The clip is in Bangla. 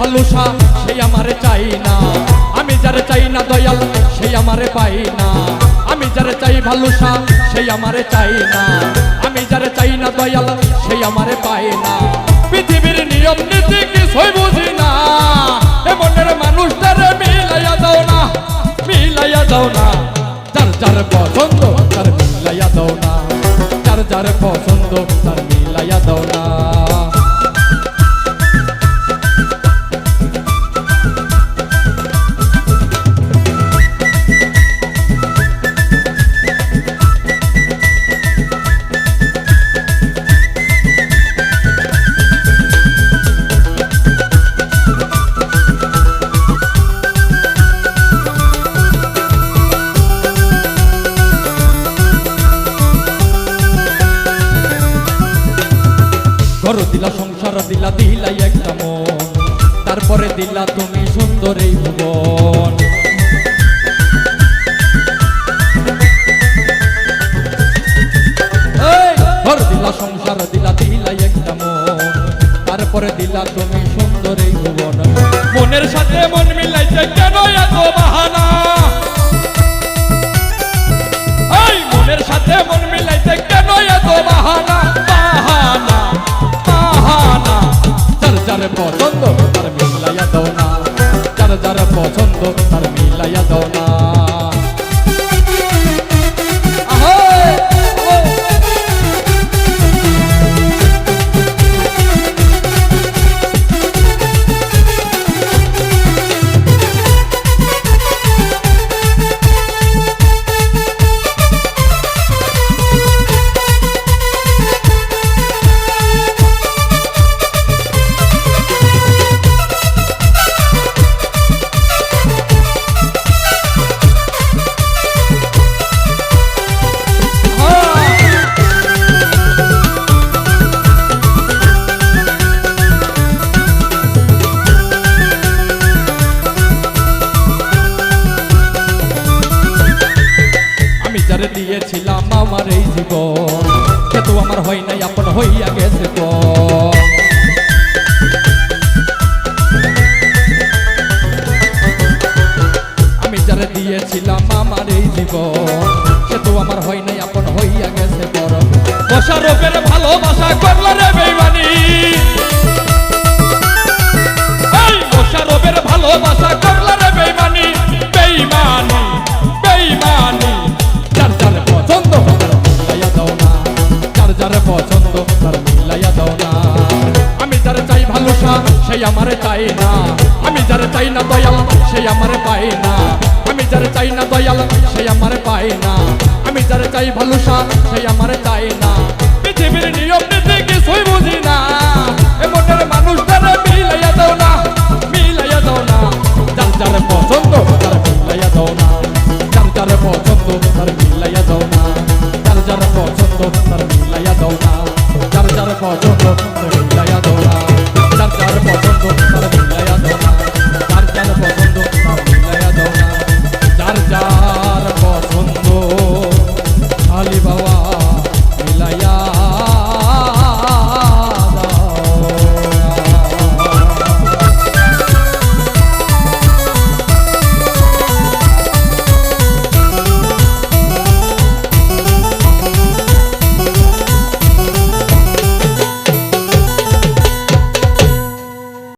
ভালোসা সে আমারে চাই না। আমি যারে চাই না দয়াল, সে আমারে পাই না। আমি যারে চাই ভালোসা সে আমারে চাই না। আমি যারে চাই না দয়াল, সে আমারে পাই না। পৃথিবীর নিয়ম নীতি কি সই বুঝি না। এ এমনের মানুষটারে মিলাইয়া দাও না, মিলাইয়া দাও না। যার যার পছন্দ, তার মিলাইয়া দাও না। যার যার পছন্দ ঘর দিলা, সংসার দিলা, দিলাই একটা মন। তারপরে দিলা তুমি সুন্দর এই ভুবন। ঘর দিলা, সংসার দিলা, দিলাই একটা মন। তারপরে দিলা তুমি সুন্দর এই ভুবন। মনের সাথে মন মিলাইছে কেন এত বাহানা? মনের সাথে মন পছন্দ তার মিলাইয়া দাও না। যার যার পছন্দ তার মিলাইয়া দাও না। যারে দিয়েছিলাম আমার এই জীবন। কিন্তু আমার হয় নাই, আপন হইয়া গেছে আমি যারে দিয়েছিলাম আমার এই জীবন কেতু আমার হয় নাই, আপন হইয়া গেছে বড় বসা রোগের ভালোবাসা করল যার চাই না দয়াল, সে আমার পায় না। আমি যার চাই না দয়াল, সে আমার পায় না। আমি যার চাই ভালোসা সে আমার চাই না। পৃথিবীর নিয়ম নীতি কিছুই বুঝি না। এমনের মানুষ তারা মিলাইয়া দাও না, মিলাইয়া দাও না। যার যার পছন্দ, তার মিলাইয়া দাও না। যার যার পছন্দ, তার মিলাইয়া দাও না। যার যার পছন্দ, তার মিলাইয়া দাও না। যার যার পছন্দ, তার মিলাইয়া দাও না। যার যার পছন্দ, তার মিলাইয়া দাও না।